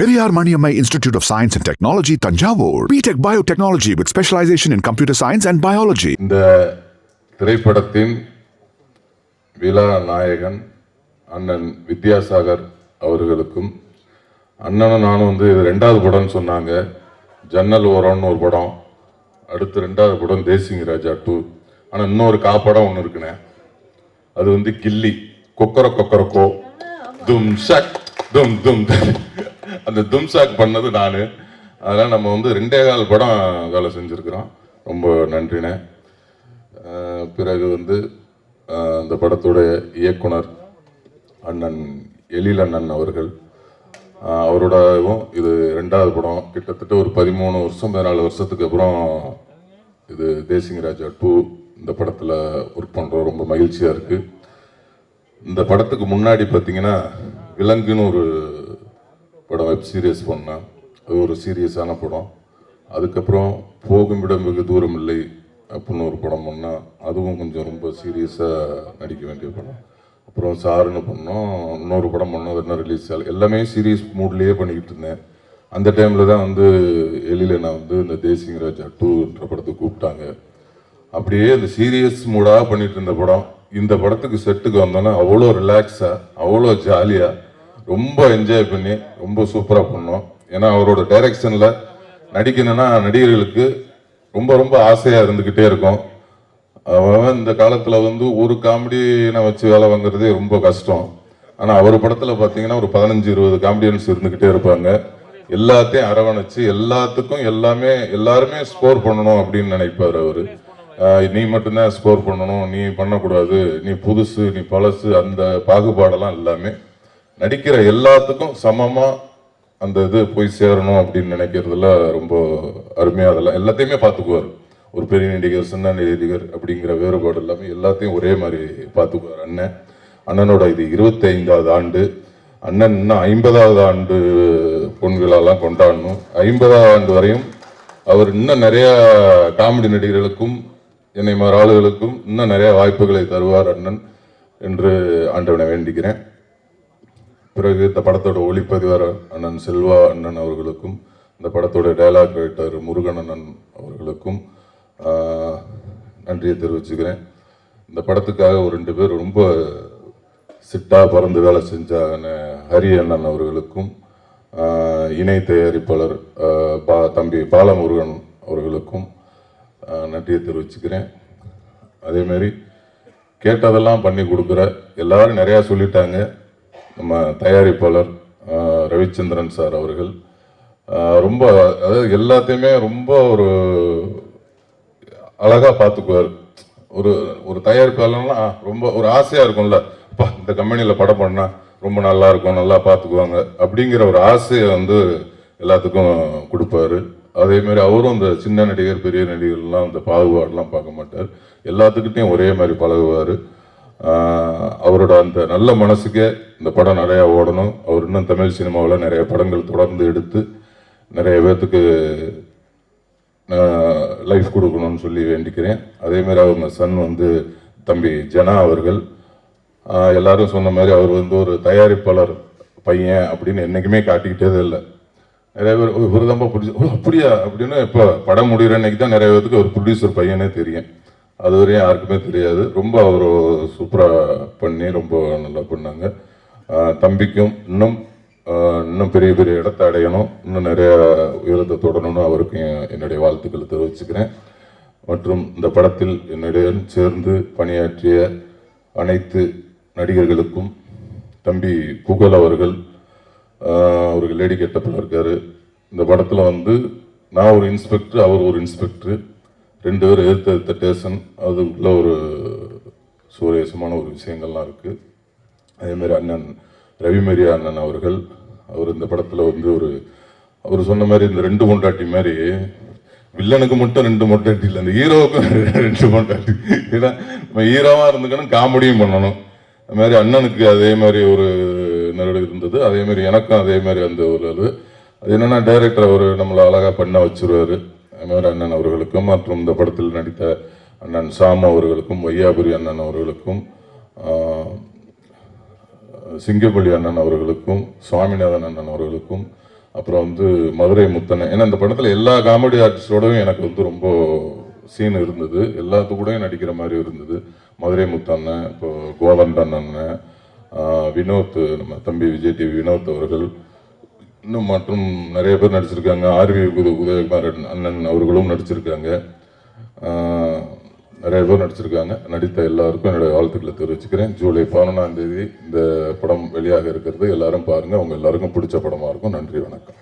Periyar Maniammai institute of science and technology Thanjavur B Tech biotechnology with specialisation in computer science and biology இந்த திரைப்படத்தின் விழா நாயகன் அண்ணன் வித்யாசாகர் அவர்களுக்கும் அண்ணனும் நானும் வந்து இது ரெண்டாவது படம்னு சொன்னாங்க. ஜன்னல் ஓரம்னு ஒரு படம் அடுத்து ரெண்டாவது படம் தேசிங் ராஜா டூ ஆனால் இன்னொரு காப்படம் ஒன்று இருக்குண்ணே. அது வந்து கில்லி கொக்கர கொக்கரக்கோ. தும் சக் தும் தும். அந்த தும்சாக் பண்ணது நான். அதெல்லாம் நம்ம வந்து ரெண்டே கால் படம் வேலை செஞ்சுருக்கிறோம். ரொம்ப நன்றிண்ணே. பிறகு வந்து அந்த இந்த படத்துடைய இயக்குனர் அண்ணன் எழில் அண்ணன் அவர்கள் அவரோடவும் இது ரெண்டாவது படம். கிட்டத்தட்ட ஒரு பதிமூணு வருஷம் பதினாலு வருஷத்துக்கு அப்புறம் இது தேசிங் ராஜா டூ இந்த படத்தில் ஒர்க் பண்ணுறோம் ரொம்ப மகிழ்ச்சியாக இருக்குது இந்த படத்துக்கு முன்னாடி பார்த்தீங்கன்னா விலங்குன்னு ஒரு படம் வெப் சீரியஸ் பண்ணேன் அது ஒரு சீரியஸான படம். அதுக்கப்புறம் போகும் இடம் வெகு தூரம் இல்லை அப்படின்னு ஒரு படம் பண்ணேன் அதுவும் கொஞ்சம் ரொம்ப சீரியஸாக நடிக்க வேண்டிய படம். அப்புறம் சாருன்னு பண்ணோம். இன்னொரு படம் பண்ணோம். அது என்ன ரிலீஸ் ஆகல. எல்லாமே சீரியஸ் மூட்லேயே பண்ணிக்கிட்டு இருந்தேன். அந்த டைமில் தான் வந்து எழில நான் வந்து இந்த தேசிங் ராஜா டூன்ற படத்துக்கு கூப்பிட்டாங்க. அப்படியே அந்த சீரியஸ் மூடாக பண்ணிட்டு இருந்த படம். இந்த படத்துக்கு செட்டுக்கு வந்தோன்னா அவ்வளோ ரிலாக்ஸாக அவ்வளோ ஜாலியாக ரொம்ப என்ஜாய் பண்ணி ரொம்ப சூப்பராக பண்ணோம். ஏன்னா அவரோட டைரக்ஷனில் நடிக்கணும்னா நடிகர்களுக்கு ரொம்ப ரொம்ப ஆசையாக இருந்துக்கிட்டே இருக்கும். அவன் இந்த காலத்தில் வந்து ஒரு காமெடியினை வச்சு வேலை வாங்குறதே ரொம்ப கஷ்டம். ஆனால் அவர் படத்தில் பார்த்தீங்கன்னா ஒரு பதினஞ்சு இருபது காமெடியன்ஸ் இருந்துக்கிட்டே இருப்பாங்க. எல்லாத்தையும் அரவணைச்சு எல்லாத்துக்கும் எல்லாமே எல்லாருமே ஸ்கோர் பண்ணணும் அப்படின்னு நினைப்பார் அவர். நீ மட்டும்தான் ஸ்கோர் பண்ணணும் நீ பண்ணக்கூடாது நீ புதுசு நீ பழசு அந்த பாகுபாடெல்லாம் எல்லாமே நடிக்கிற எல்லாத்துக்கும் சமமா அந்த இது போய் சேரணும் அப்படின்னு நினைக்கிறதுல ரொம்ப அருமையா அதெல்லாம் எல்லாத்தையுமே பார்த்துக்குவார். ஒரு பெரிய நடிகர் சின்ன நடிகர் அப்படிங்கிற வேறுபாடு எல்லாமே எல்லாத்தையும் ஒரே மாதிரி பார்த்துக்குவார் அண்ணன். அண்ணனோட இது இருபத்தைந்தாவது ஆண்டு. அண்ணன் இன்னும் ஐம்பதாவது ஆண்டு பொன் விழாலாம் கொண்டாடணும். ஐம்பதாவது ஆண்டு வரையும் அவர் இன்னும் நிறையா காமெடி நடிகர்களுக்கும் என்னை மாதிரி ஆளுகளுக்கும் இன்னும் நிறையா வாய்ப்புகளை தருவார் அண்ணன் என்று ஆண்டவனை வேண்டிக்கிறேன். பிறகு இந்த படத்தோட ஒளிப்பதிவார் அண்ணன் செல்வா அண்ணன் அவர்களுக்கும் இந்த படத்தோட டைலாக் ரைட்டர் முருகன் அண்ணன் அவர்களுக்கும் நன்றியை தெரிவிச்சுக்கிறேன். இந்த படத்துக்காக ஒரு ரெண்டு பேர் ரொம்ப சிட்டா பறந்து வேலை செஞ்ச ஹரி அண்ணன் அவர்களுக்கும் இணை தயாரிப்பாளர் பா தம்பி பாலமுருகன் அவர்களுக்கும் நன்றியை தெரிவிச்சுக்கிறேன். அதேமாரி கேட்டதெல்லாம் பண்ணி கொடுக்குற எல்லாரும் நிறையா சொல்லிட்டாங்க. நம்ம தயாரிப்பாளர் ரவிச்சந்திரன் சார் அவர்கள். ரொம்ப அதாவது எல்லாத்தையுமே ரொம்ப ஒரு அழகாக பார்த்துக்குவார். ஒரு ஒரு தயாரிப்பாளர்னா ரொம்ப ஒரு ஆசையாக இருக்கும்ல. அப்பா இந்த கம்பெனியில் படம் பண்ணால் ரொம்ப நல்லா இருக்கும் நல்லா பார்த்துக்குவாங்க அப்படிங்கிற ஒரு ஆசையை வந்து எல்லாத்துக்கும் கொடுப்பாரு. அதே மாதிரி அவரும் இந்த சின்ன நடிகர் பெரிய நடிகர்லாம் இந்த பாகுபாடெலாம் பார்க்க மாட்டார். எல்லாத்துக்கிட்டையும் ஒரே மாதிரி பழகுவார். அவரோட அந்த நல்ல மனசுக்கே இந்த படம் நிறையா ஓடணும். அவர் இன்னும் தமிழ் சினிமாவில் நிறைய படங்கள் தொடர்ந்து எடுத்து நிறைய பேர்த்துக்கு லைஃப் கொடுக்கணும்னு சொல்லி வேண்டிக்கிறேன். அதேமாரி அவங்க சன் வந்து தம்பி ஜனா அவர்கள். எல்லாரும் சொன்ன மாதிரி அவர் வந்து ஒரு தயாரிப்பாளர் பையன் அப்படின்னு என்றைக்குமே காட்டிக்கிட்டே இல்லை. நிறைய பேர் ஒரு இவரு பிடிச்சி அப்படியா? அப்படின்னு இப்போ படம் முடிகிற அன்னைக்கு தான் நிறைய பேருக்கு ஒரு ப்ரொடியூசர் பையனே தெரியும். அது வரையும் யாருக்குமே தெரியாது. ரொம்ப அவர் சூப்பராக பண்ணி ரொம்ப நல்லா பண்ணாங்க. தம்பிக்கும் இன்னும் இன்னும் பெரிய பெரிய இடத்தை அடையணும். இன்னும் நிறைய உயரத்தை தொடரணும்னு அவருக்கு என்னுடைய வாழ்த்துக்களை தெரிவிச்சுக்கிறேன். மற்றும் இந்த படத்தில் என்னுடன் சேர்ந்து பணியாற்றிய அனைத்து நடிகர்களுக்கும் தம்பி புகழ் அவர்கள் ஆஹ் அவருக்கு லேடி கெட்டப்பில் இருக்கார். இந்த படத்தில் வந்து நான் ஒரு இன்ஸ்பெக்டர் அவர் ஒரு இன்ஸ்பெக்டர் ரெண்டு பேரும் எதிர்த்த டேஷன் ஸ்டேஷன் அதுக்குள்ள ஒரு சுவரேசமான ஒரு விஷயங்கள்லாம் இருக்குது அதேமாரி அண்ணன் ரவிமரியா அண்ணன் அவர்கள் அவர் இந்த படத்தில் வந்து ஒரு அவர் சொன்ன மாதிரி இந்த ரெண்டு பொண்டாட்டி மாதிரி வில்லனுக்கு மட்டும் ரெண்டு பொண்டாட்டி இல்லை இந்த ஹீரோவுக்கும் ரெண்டு பொண்டாட்டி. ஏன்னா நம்ம ஹீரோவாக இருந்துக்கணும் காமெடியும் பண்ணணும். அது மாதிரி அண்ணனுக்கு அதே மாதிரி ஒரு நெருடு இருந்தது. அதே மாதிரி எனக்கும் அதே மாதிரி அந்த ஒரு அது அது என்னென்னா டைரக்டர் அவர் நம்மளை அழகாக பண்ண வச்சுருவாரு. அது மாதிரி அண்ணன் அவர்களுக்கும் மற்றும் இந்த படத்தில் நடித்த அண்ணன் சாம் அவர்களுக்கும் வையாபுரி அண்ணன் அவர்களுக்கும் சிங்கப்பள்ளி அண்ணன் அவர்களுக்கும் சுவாமிநாதன் அண்ணன் அவர்களுக்கும் அப்புறம் வந்து மதுரை முத்தனை ஏன்னா இந்த படத்தில் எல்லா காமெடி ஆர்டிஸ்டோடவும் எனக்கு வந்து ரொம்ப சீன் இருந்தது. எல்லாத்து கூடயும் நடிக்கிற மாதிரி இருந்தது. மதுரை முத்தண்ணன் இப்போ கோவந்தன் அண்ணன் வினோத் நம்ம தம்பி விஜய் டிவி வினோத் அவர்கள் இன்னும் மற்றும் நிறைய பேர் நடிச்சிருக்காங்க. ஆர்வி உத உதயகுமார் அண்ணன் அவர்களும் நடிச்சிருக்காங்க. நிறைய பேர் நடிச்சிருக்காங்க. நடித்த எல்லாருக்கும் என்னுடைய வாழ்த்துக்களை தெரிவிச்சுக்கிறேன். ஜூலை பதினொன்றாம் தேதி இந்த படம் வெளியாக இருக்கிறது. எல்லாரும் பாருங்கள் அவங்க எல்லாருக்கும் பிடிச்ச படமாக இருக்கும். நன்றி வணக்கம்.